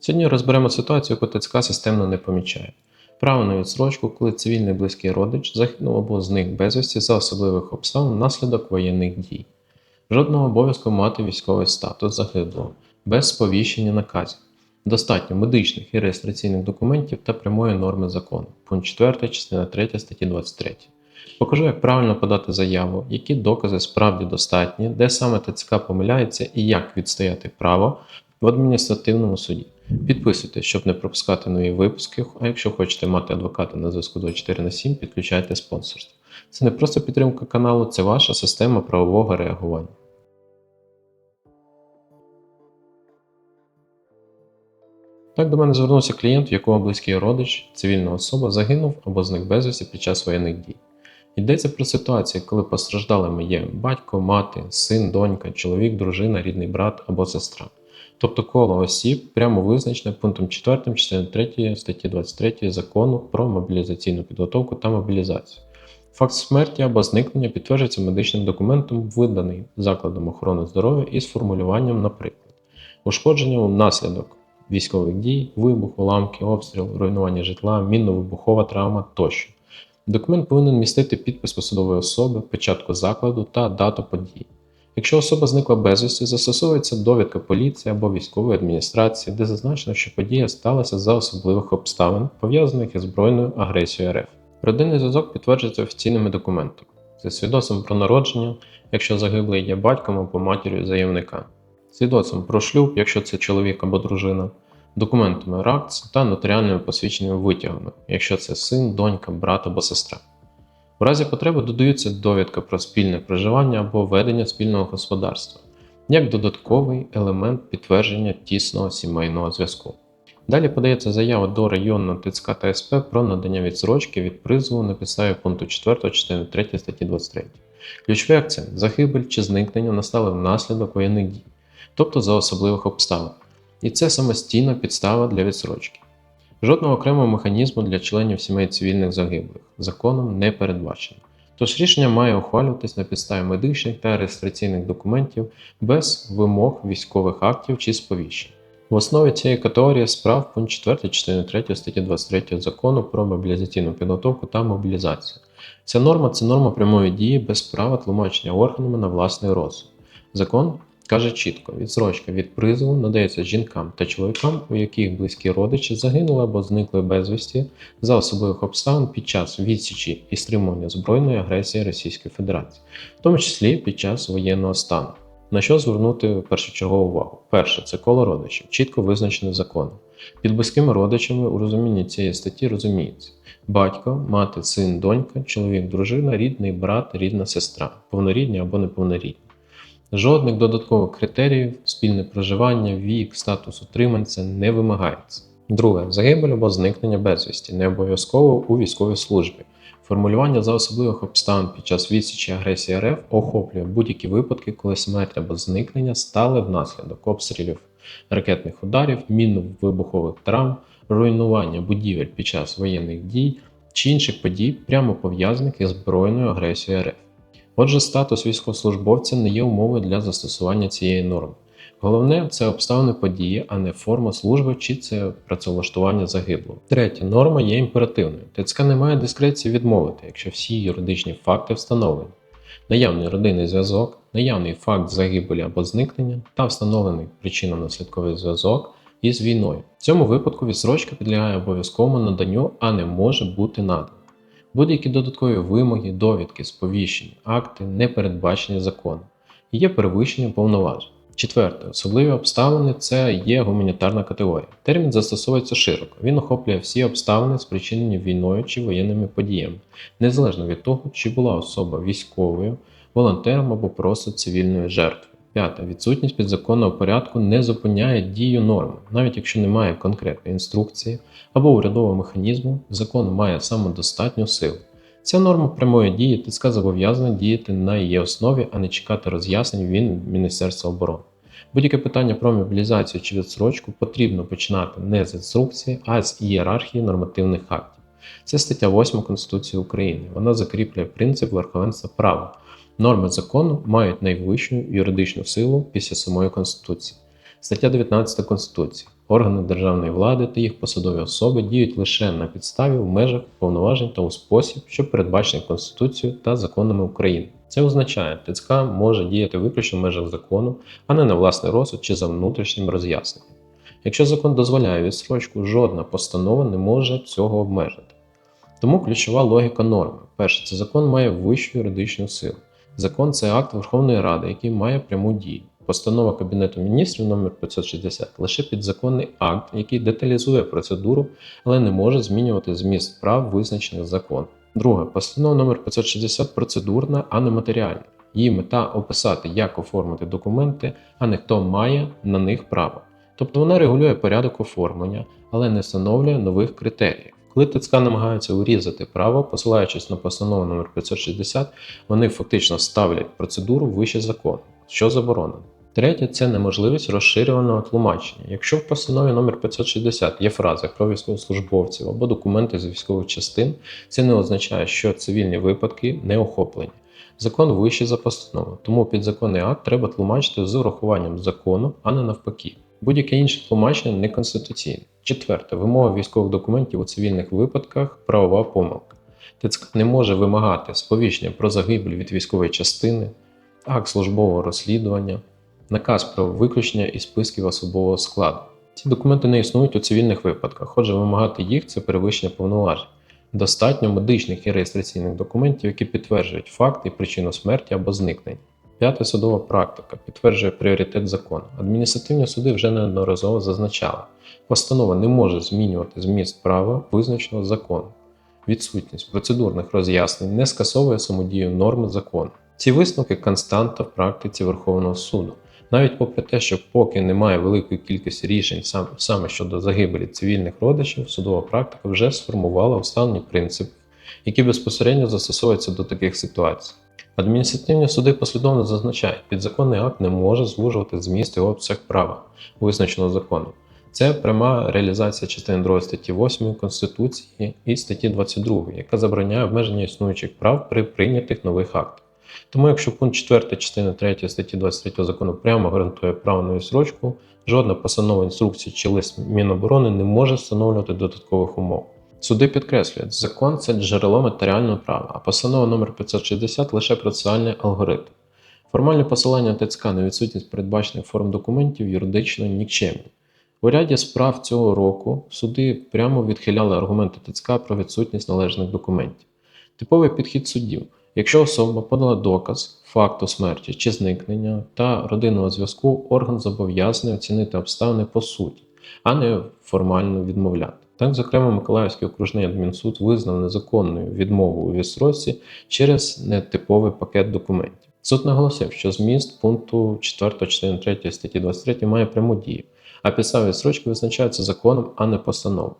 Сьогодні розберемо ситуацію, яку ТЦК системно не помічає. Право на відсрочку, коли цивільний близький родич загинув або зник безвісті за особливих обставин внаслідок воєнних дій. Жодного обов'язку мати військовий статус загиблого, без сповіщення наказів. Достатньо медичних і реєстраційних документів та прямої норми закону. Пункт 4, частина 3 статті 23. Покажу, як правильно подати заяву, які докази справді достатні, де саме ТЦК помиляється і як відстояти право в адміністративному суді. Підписуйтесь, щоб не пропускати нові випуски. А якщо хочете мати адвоката на зв'язку 24 на 7, підключайте спонсорство. Це не просто підтримка каналу, це ваша система правового реагування. Так до мене звернувся клієнт, в якого близький родич, цивільна особа загинув або зник безвісті під час воєнних дій. Йдеться про ситуацію, коли постраждалими є батько, мати, син, донька, чоловік, дружина, рідний брат або сестра. Тобто коло осіб прямо визначене пунктом 4 частини 3 статті 23 закону про мобілізаційну підготовку та мобілізацію. Факт смерті або зникнення підтверджується медичним документом, виданий закладом охорони здоров'я із формулюванням, наприклад, ушкодження внаслідок військових дій, вибух, уламки, обстріл, руйнування житла, мінно-вибухова травма тощо. Документ повинен містити підпис посадової особи, печатку закладу та дату події. Якщо особа зникла безвісті, застосовується довідка поліції або військової адміністрації, де зазначено, що подія сталася за особливих обставин, пов'язаних із збройною агресією РФ. Родинний зв'язок підтверджується офіційними документами. Це свідоцтвом про народження, якщо загиблий є батьком або матір'ю заявника, свідоцтвом про шлюб, якщо це чоловік або дружина, документами РАКЦ та нотаріальними посвідченими витягами, якщо це син, донька, брат або сестра. У разі потреби додаються довідка про спільне проживання або ведення спільного господарства, як додатковий елемент підтвердження тісного сімейного зв'язку. Далі подається заява до районного ТЦК та СП про надання відсрочки від призову на підставі пункту 4 частини 3 статті 23. Ключовий акцент загибель чи зникнення настали внаслідок воєнних дій, тобто за особливих обставин. І це самостійна підстава для відсрочки. Жодного окремого механізму для членів сімей цивільних загиблих законом не передбачено. Тож рішення має ухвалюватись на підставі медичних та реєстраційних документів без вимог військових актів чи сповіщень. В основі цієї категорії справ пункт 4 частини 3 статті 23 закону про мобілізаційну підготовку та мобілізацію. Ця норма це норма прямої дії без права тлумачення органами на власний розсуд. Закон каже чітко: відсрочка від призову надається жінкам та чоловікам, у яких близькі родичі загинули або зникли безвісті за особливих обставин під час відсічі і стримування збройної агресії Російської Федерації, в тому числі під час воєнного стану. На що звернути першочергову увагу? Перше це коло родичів, чітко визначене законом. Під близькими родичами у розумінні цієї статті розуміється батько, мати, син, донька, чоловік, дружина, рідний брат, рідна сестра, повнорідні або неповнорідні. Жодних додаткових критеріїв, спільне проживання, вік, статус утриманця не вимагається. Друге, загибель або зникнення безвісті, не обов'язково у військовій службі. Формулювання за особливих обставин під час відсічі агресії РФ охоплює будь-які випадки, коли смерть або зникнення стали внаслідок обстрілів ракетних ударів, мінно-вибухових травм, руйнування будівель під час воєнних дій чи інших подій, прямо пов'язаних із збройною агресією РФ. Отже, статус військовослужбовця не є умовою для застосування цієї норми. Головне це обставини події, а не форма служби чи це працевлаштування загиблого. Третя норма є імперативною. ТЦК не має дискреції відмовити, якщо всі юридичні факти встановлені. Наявний родинний зв'язок, наявний факт загибелі або зникнення та встановлений причинно-наслідковий зв'язок із війною. В цьому випадку відсрочка підлягає обов'язковому наданню, а не може бути надана. Будь-які додаткові вимоги, довідки, сповіщення, акти не передбачені законом і є перевищення повноважень. Четверте, особливі обставини це є гуманітарна категорія. Термін застосовується широко. Він охоплює всі обставини, спричинені війною чи воєнними подіями, незалежно від того, чи була особа військовою, волонтером або просто цивільною жертвою. П'яте. Відсутність підзаконного порядку не зупиняє дію норми, навіть якщо немає конкретної інструкції або урядового механізму, закон має самодостатню силу. Ця норма прямої дії ТСК зобов'язана діяти на її основі, а не чекати роз'яснень від Міністерства оборони. Будь-яке питання про мобілізацію чи відсрочку потрібно починати не з інструкції, а з ієрархії нормативних актів. Це стаття 8 Конституції України. Вона закріплює принцип верховенства права. Норми закону мають найвищу юридичну силу після самої Конституції. Стаття 19 Конституції. Органи державної влади та їх посадові особи діють лише на підставі в межах повноважень та у спосіб, що передбачений Конституцією та законами України. Це означає, ТЦК може діяти виключно в межах закону, а не на власний розсуд чи за внутрішнім роз'ясненням. Якщо закон дозволяє відстрочку, жодна постанова не може цього обмежити. Тому ключова логіка норми. Перше, це закон має вищу юридичну силу. Закон це акт Верховної Ради, який має пряму дію. Постанова Кабінету міністрів номер 560 лише підзаконний акт, який деталізує процедуру, але не може змінювати зміст прав, визначених законом. Друге, постанова номер 560 процедурна, а не матеріальна. Її мета описати, як оформити документи, а не хто має на них право. Тобто вона регулює порядок оформлення, але не встановлює нових критеріїв. Коли ТЦК намагаються урізати право, посилаючись на постанову номер 560, вони фактично ставлять процедуру вище закону, що заборонено. Третє це неможливість розширюваного тлумачення. Якщо в постанові номер 560 є фраза про військовослужбовців або документи з військових частин, це не означає, що цивільні випадки не охоплені. Закон вищий за постанову, тому підзаконний акт треба тлумачити з урахуванням закону, а не навпаки. Будь-яке інше тлумачення неконституційне. Четверте, вимога військових документів у цивільних випадках правова помилка. ТЦК не може вимагати сповіщення про загибель від військової частини, акт службового розслідування, наказ про виключення із списків особового складу. Ці документи не існують у цивільних випадках, отже, вимагати їх це перевищення повноважень. Достатньо медичних і реєстраційних документів, які підтверджують факт і причину смерті або зникнення. П'ята судова практика підтверджує пріоритет закону. Адміністративні суди вже неодноразово зазначали, постанова не може змінювати зміст права, визначеного законом. Відсутність процедурних роз'яснень не скасовує самодію норми закону. Ці висновки константа в практиці Верховного суду. Навіть попри те, що поки немає великої кількості рішень сам, саме щодо загибелі цивільних родичів, судова практика вже сформувала останні принципи, які безпосередньо застосовуються до таких ситуацій. Адміністративні суди послідовно зазначають, підзаконний акт не може звужувати зміст і обсяг права, визначеного законом. Це пряма реалізація частини 2 статті 8 Конституції і статті 22, яка забороняє обмеження існуючих прав при прийнятих нових актах. Тому, якщо пункт 4 частини 3 статті 23 закону прямо гарантує право на відсрочку, жодна постанова інструкції чи лист Міноборони не може встановлювати додаткових умов. Суди підкреслюють, закон це джерело матеріального права, а постанова номер 560 лише процесуальний алгоритм. Формальне посилання ТЦК на відсутність передбачених форм документів юридично нікчемні. У ряді справ цього року суди прямо відхиляли аргументи ТЦК про відсутність належних документів. Типовий підхід суддів. Якщо особа подала доказ факту смерті чи зникнення та родинного зв'язку, орган зобов'язаний оцінити обставини по суті, а не формально відмовляти. Так, зокрема, Миколаївський окружний адмінсуд визнав незаконною відмову у відстрочці через нетиповий пакет документів. Суд наголосив, що зміст пункту 4 частини 3 статті 23 має пряму дію, а підстави відстрочки визначаються законом, а не постановою.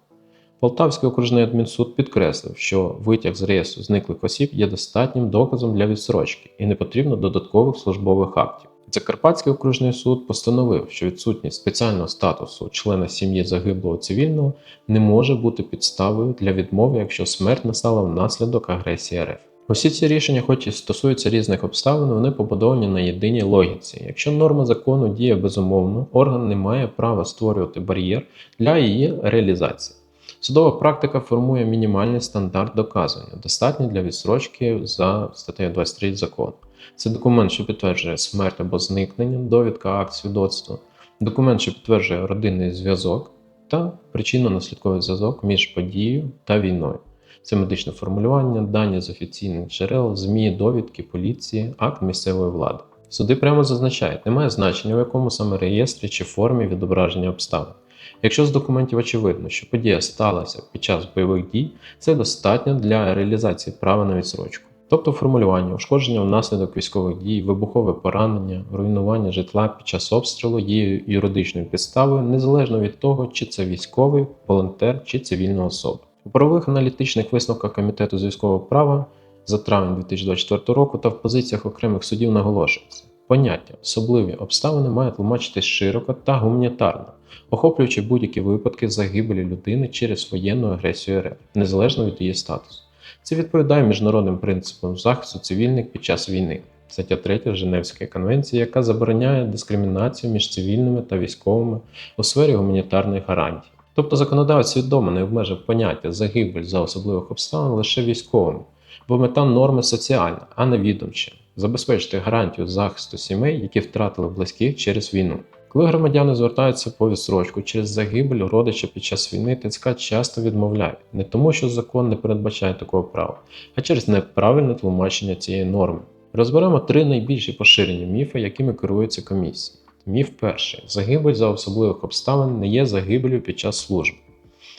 Полтавський окружний адмінсуд підкреслив, що витяг з реєстру зниклих осіб є достатнім доказом для відстрочки і не потрібно додаткових службових актів. Закарпатський окружний суд постановив, що відсутність спеціального статусу члена сім'ї загиблого цивільного не може бути підставою для відмови, якщо смерть настала внаслідок агресії РФ. Усі ці рішення, хоч і стосуються різних обставин, вони побудовані на єдиній логіці. Якщо норма закону діє безумовно, орган не має права створювати бар'єр для її реалізації. Судова практика формує мінімальний стандарт доказування, достатній для відстрочки за статтею 23 закону. Це документ, що підтверджує смерть або зникнення, довідка, акт свідоцтва, документ, що підтверджує родинний зв'язок та причинно-наслідковий зв'язок між подією та війною. Це медичне формулювання, дані з офіційних джерел, ЗМІ, довідки, поліції, акт місцевої влади. Суди прямо зазначають, немає значення, в якому саме реєстрі чи формі відображення обставин. Якщо з документів очевидно, що подія сталася під час бойових дій, це достатньо для реалізації права на відсрочку. Тобто формулювання, ушкодження внаслідок військових дій, вибухове поранення, руйнування житла під час обстрілу є юридичною підставою незалежно від того, чи це військовий, волонтер чи цивільна особа. У правових аналітичних висновках Комітету з військового права за травень 2024 року та в позиціях окремих судів наголошується. Поняття особливі обставини має тлумачитись широко та гуманітарно, охоплюючи будь-які випадки загибелі людини через воєнну агресію РФ, незалежно від її статусу. Це відповідає міжнародним принципам захисту цивільних під час війни. стаття 3 Женевської конвенції, яка забороняє дискримінацію між цивільними та військовими у сфері гуманітарних гарантій. Тобто законодавець свідомо не обмежив поняття загибель за особливих обставин лише військовими, бо мета норми соціальна, а не відомча забезпечити гарантію захисту сімей, які втратили близьких через війну. Коли громадяни звертаються по відсрочку через загибель родича під час війни, ТЦК часто відмовляють не тому, що закон не передбачає такого права, а через неправильне тлумачення цієї норми. Розберемо три найбільші поширені міфи, якими керується комісія. Міф перший: загибель за особливих обставин не є загибелью під час служби.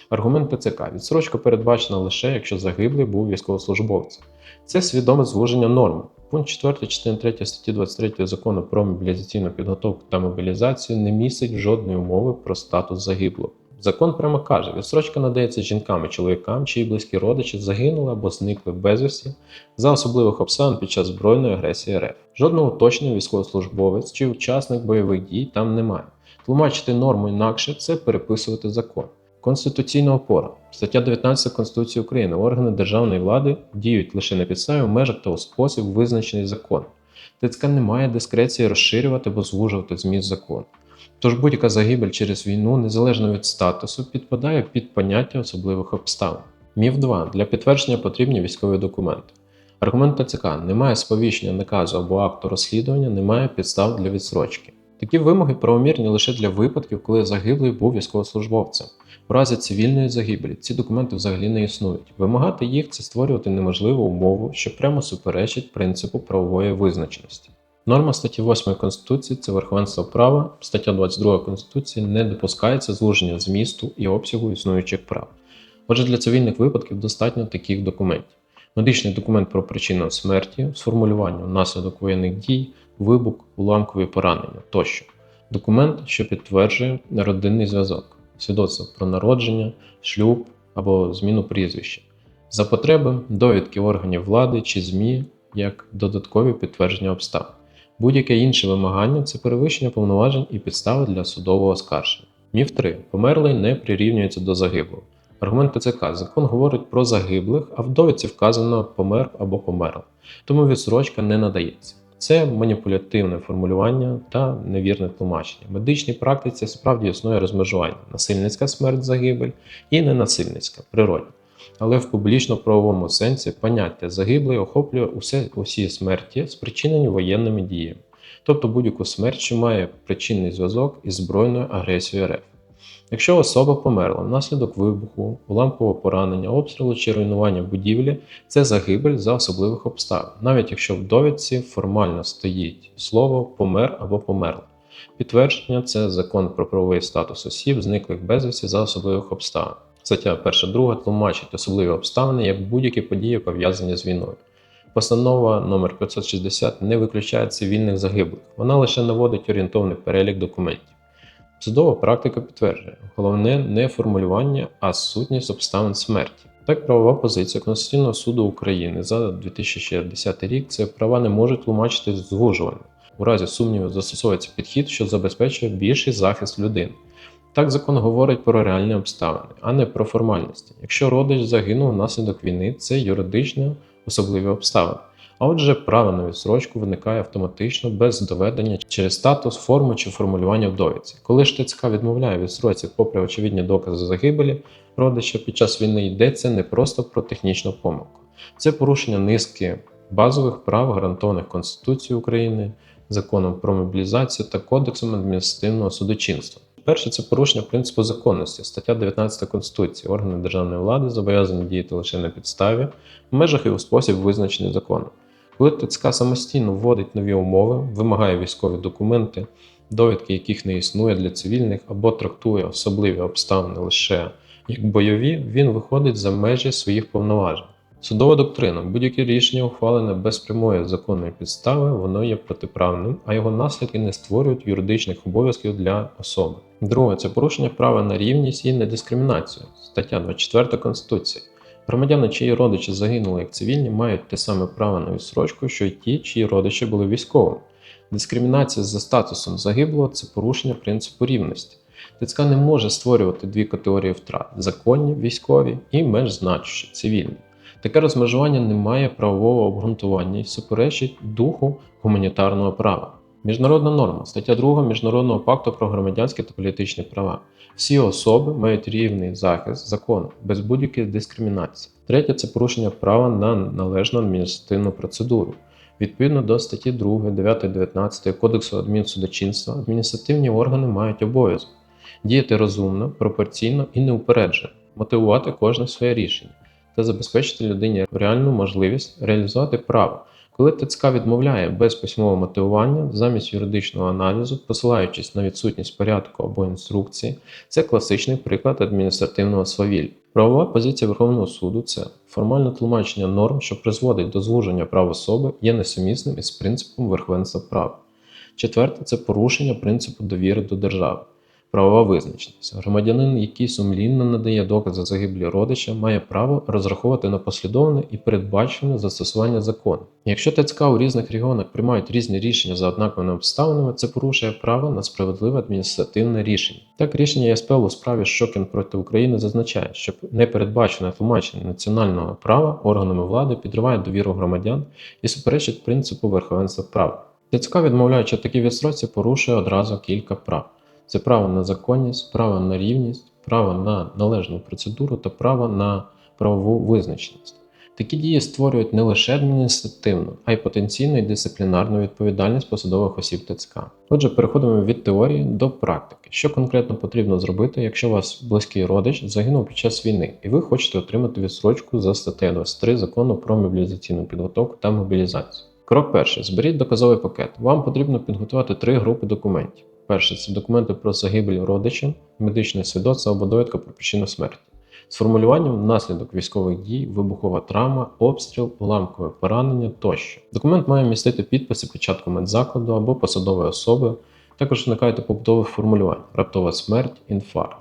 Аргумент ТЦК: відсрочка передбачена лише якщо загиблий був військовослужбовцем. Це свідоме звуження норми. Пункт 4 частини 3 статті 23 закону про мобілізаційну підготовку та мобілізацію не містить жодної умови про статус загиблого. Закон прямо каже, відсрочка надається жінкам і чоловікам, чиї близькі родичі загинули або зникли безвісті за особливих обставин під час збройної агресії РФ. Жодного уточнення військовослужбовець чи учасник бойових дій там немає. Тлумачити норму інакше це переписувати закон. Конституційна опора. Стаття 19 Конституції України. Органи державної влади діють лише на підставі в межах та у спосіб, визначений законом. ТЦК не має дискреції розширювати або звужувати зміст закону. Тож будь-яка загибель через війну, незалежно від статусу, підпадає під поняття особливих обставин. Міф 2. Для підтвердження потрібні військові документи. Аргумент ТЦК немає сповіщення наказу або акту розслідування, немає підстав для відсрочки. Такі вимоги правомірні лише для випадків, коли загиблий був військовослужбовцем. У разі цивільної загибелі ці документи взагалі не існують. Вимагати їх це створювати неможливу умову, що прямо суперечить принципу правової визначеності. Норма статті 8 Конституції це верховенство права, стаття 22 Конституції не допускається звуження змісту і обсягу існуючих прав. Отже, для цивільних випадків достатньо таких документів: медичний документ про причину смерті, сформулювання внаслідок воєнних дій, вибух, уламкові поранення тощо, документ, що підтверджує родинний зв'язок, свідоцтво про народження, шлюб або зміну прізвища, за потреби довідки органів влади чи ЗМІ як додаткові підтвердження обставин. Будь-яке інше вимагання це перевищення повноважень і підстави для судового оскарження. Міф 3. Померлий не прирівнюється до загиблого. Аргумент ТЦК. Закон говорить про загиблих, а в довідці вказано помер або померла. Тому відсрочка не надається. Це маніпулятивне формулювання та невірне тлумачення. В медичній практиці справді існує розмежування: насильницька смерть загибель і ненасильницька природня. Але в публічно-правовому сенсі поняття загиблий охоплює усе, усі смерті, спричинені воєнними діями, тобто будь-яку смерть, що має причинний зв'язок із збройною агресією РФ. Якщо особа померла внаслідок вибуху, уламкового поранення, обстрілу чи руйнування будівлі, це загибель за особливих обставин, навіть якщо в довідці формально стоїть слово помер або померла. Підтвердження це закон про правовий статус осіб, зниклих безвісті за особливих обставин. Стаття 1-2 тлумачить особливі обставини як будь-які події пов'язані з війною. Постанова номер 560 не виключає цивільних загиблих, вона лише наводить орієнтовний перелік документів. Судова практика підтверджує, головне не формулювання, а сутність обставин смерті. Так, правова позиція Конституційного суду України за 2060 рік це права не можуть тлумачити звужувально. У разі сумніву застосовується підхід, що забезпечує більший захист людини. Так закон говорить про реальні обставини, а не про формальності. Якщо родич загинув внаслідок війни, це юридично особливі обставини. А отже, право на відсрочку виникає автоматично без доведення через статус, форму чи формулювання в довідці. Коли ж ТЦК відмовляє відсрочці попри очевидні докази загибелі родича під час війни йдеться не просто про технічну помилку, це порушення низки базових прав, гарантованих Конституцією України, законом про мобілізацію та Кодексом адміністративного судочинства. Перше це порушення принципу законності, стаття 19 Конституції. Органи державної влади зобов'язані діяти лише на підставі, в межах і у спосіб, визначений законом. Коли ТЦК самостійно вводить нові умови, вимагає військові документи, довідки яких не існує для цивільних, або трактує особливі обставини лише як бойові, він виходить за межі своїх повноважень. Судова доктрина. Будь-яке рішення, ухвалене без прямої законної підстави, воно є протиправним, а його наслідки не створюють юридичних обов'язків для особи. Друге це порушення права на рівність і недискримінацію. Стаття 24 Конституції. Громадяни, чиї родичі загинули як цивільні, мають те саме право на відсрочку, що й ті, чиї родичі були військовими. Дискримінація за статусом загиблого це порушення принципу рівності. ТЦК не може створювати дві категорії втрат: законні, військові і менш значущі цивільні. Таке розмежування не має правового обґрунтування і суперечить духу гуманітарного права. Міжнародна норма, стаття 2 Міжнародного пакту про громадянські та політичні права. Всі особи мають рівний захист закону без будь-якої дискримінації. Третє це порушення права на належну адміністративну процедуру. Відповідно до статті 2, 9, 19 Кодексу адмінсудочинства, адміністративні органи мають обов'язок діяти розумно, пропорційно і неупереджено, мотивувати кожне своє рішення та забезпечити людині реальну можливість реалізувати право. Коли ТЦК відмовляє без письмового мотивування замість юридичного аналізу, посилаючись на відсутність порядку або інструкції, це класичний приклад адміністративного свавілля. Правова позиція Верховного суду це формальне тлумачення норм, що призводить до звуження прав особи, є несумісним із принципом верховенства права. Четверте це порушення принципу довіри до держави. Правова визначеність. Громадянин, який сумлінно надає докази загиблі родича, має право розраховувати на послідовне і передбачене застосування закону. Якщо ТЦК у різних регіонах приймають різні рішення за однаковими обставинами, це порушує право на справедливе адміністративне рішення. Так, рішення ЄСПЛ у справі Шокін проти України зазначає, що непередбачене тлумачення національного права органами влади підриває довіру громадян і суперечить принципу верховенства права. ТЦК, відмовляючи такі відстрочці, порушує одразу кілька прав. Це право на законність, право на рівність, право на належну процедуру та право на правову визначеність. Такі дії створюють не лише адміністративну, а й потенційну і дисциплінарну відповідальність посадових осіб ТЦК. Отже, переходимо від теорії до практики. Що конкретно потрібно зробити, якщо у вас близький родич загинув під час війни, і ви хочете отримати відсрочку за статтею 23 закону про мобілізаційну підготовку та мобілізацію. Крок перший: зберіть доказовий пакет. Вам потрібно підготувати три групи документів. Перше це документи про загибель родичів, медичне свідоцтво або довідка про причину смерті. З формулюванням внаслідок військових дій, вибухова травма, обстріл, уламкове поранення тощо. Документ має містити підписи печатку медзакладу або посадової особи. Також виникають побутових формулювань: раптова смерть, інфаркт.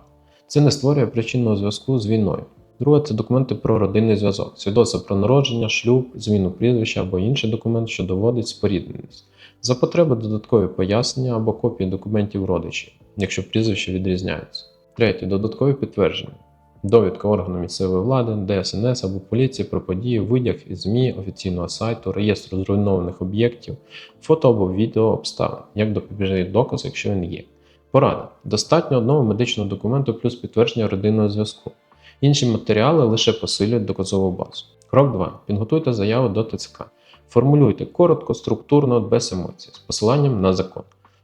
Це не створює причинного зв'язку з війною. Друге це документи про родинний зв'язок, свідоцтво про народження, шлюб, зміну прізвища або інший документ, що доводить спорідненість. За потреби додаткові пояснення або копії документів родичів, якщо прізвища відрізняються. Третє додаткові підтвердження. Довідка органу місцевої влади, ДСНС або поліції про події, витяг із ЗМІ, офіційного сайту, реєстру зруйнованих об'єктів, фото або відео обставин, як допоміжний доказ, якщо він є. Порада. Достатньо одного медичного документу плюс підтвердження родинного зв'язку. Інші матеріали лише посилюють доказову базу. Крок 2. Підготуйте заяву до ТЦК. Формулюйте коротко, структурно, без емоцій, з посиланням на закон.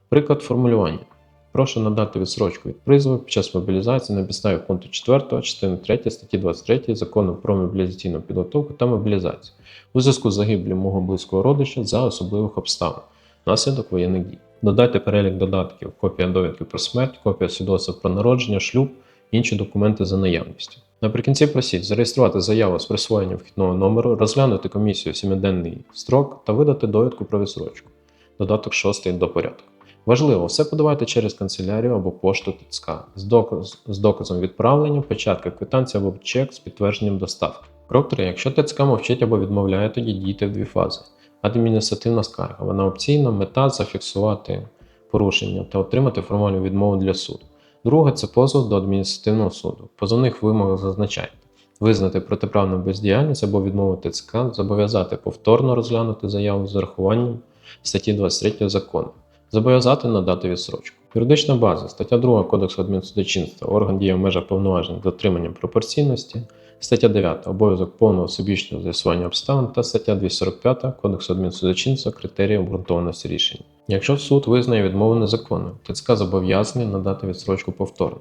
Приклад формулювання. Прошу надати відсрочку від призову під час мобілізації на підставі пункту 4 частини 3 статті 23 закону про мобілізаційну підготовку та мобілізацію у зв'язку з загиблем мого близького родича за особливих обставин внаслідок воєнних дій. Додайте перелік додатків, копія довідки про смерть, копія свідоцтва про народження, шлюб, інші документи за наявністю. Наприкінці просіть зареєструвати заяву з присвоєнням вхідного номеру, розглянути комісію 7-денний строк та видати довідку про відсрочку. Додаток 6 до порядку. Важливо, все подавайте через канцелярію або пошту ТЦК з, доказ, з доказом відправлення, печатка квитанції або чек з підтвердженням доставки. Крок 3. Якщо ТЦК мовчить або відмовляє, тоді дійте в дві фази. Адміністративна скарга. Вона опційна, мета зафіксувати порушення та отримати формальну відмову для суду. Друге це позов до адміністративного суду. Позовних вимогах зазначають. визнати протиправну бездіяльність або відмовити ЦК, зобов'язати повторно розглянути заяву з урахуванням статті 23 закону, зобов'язати надати відсрочку. Юридична база, стаття 2 Кодексу адмінсудочинства, орган діє в межах повноважень дотриманням пропорційності, стаття 9 обов'язок повного всебічного з'ясування обставин та стаття 245 Кодексу адмінсудочинства критерії обґрунтованості рішень. Якщо суд визнає відмову незаконною, ТЦК зобов'язаний надати відсрочку повторно.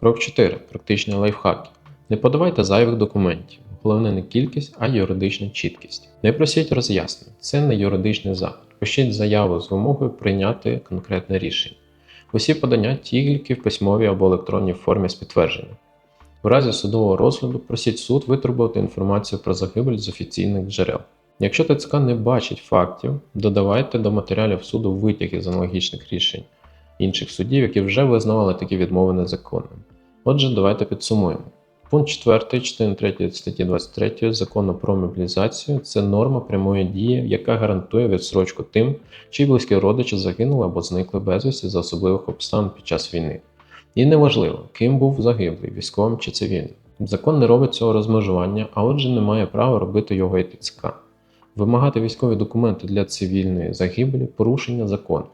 Крок 4. Практичні лайфхаки. Не подавайте зайвих документів. Головне не кількість, а юридична чіткість. Не просіть роз'яснень, це не юридичний захід. Пишіть заяву з вимогою прийняти конкретне рішення. Усі подання тільки в письмовій або електронній формі з підтвердженням. У разі судового розгляду просіть суд витребувати інформацію про загибель з офіційних джерел. Якщо ТЦК не бачить фактів, додавайте до матеріалів суду витяги з аналогічних рішень інших судів, які вже визнавали такі відмови незаконними. Отже, давайте підсумуємо. Пункт 4 частини 3 статті 23 закону про мобілізацію це норма прямої дії, яка гарантує відсрочку тим, чиї близькі родичі загинули або зникли безвісті за особливих обставин під час війни. І неважливо, ким був загиблий, військовим чи цивільним. Закон не робить цього розмежування, а отже не має права робити його і ТЦК. Вимагати військові документи для цивільної загибелі порушення закону.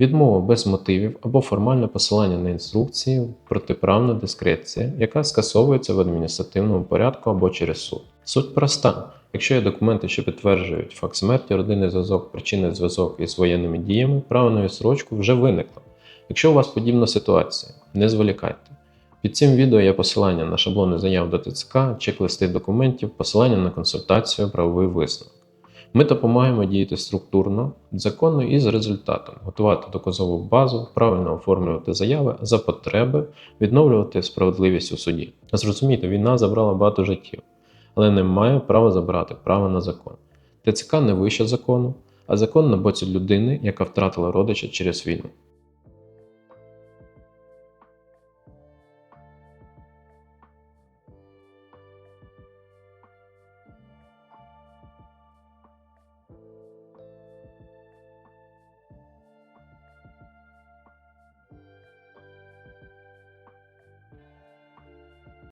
Відмова без мотивів або формальне посилання на інструкції протиправна дискреція, яка скасовується в адміністративному порядку або через суд. Суть проста: якщо є документи, що підтверджують факт смерті, родинний зв'язок, причинний зв'язок із воєнними діями, право на відсрочку вже виникло. Якщо у вас подібна ситуація, не зволікайте. Під цим відео є посилання на шаблони заяв до ТЦК, чек-листи документів, посилання на консультацію, правовий висновок. Ми допомагаємо діяти структурно, законно і з результатом, готувати доказову базу, правильно оформлювати заяви за потреби, відновлювати справедливість у суді. Зрозумійте, війна забрала багато життів, але не має права забрати право на закон. ТЦК не вище закону, а закон на боці людини, яка втратила родича через війну.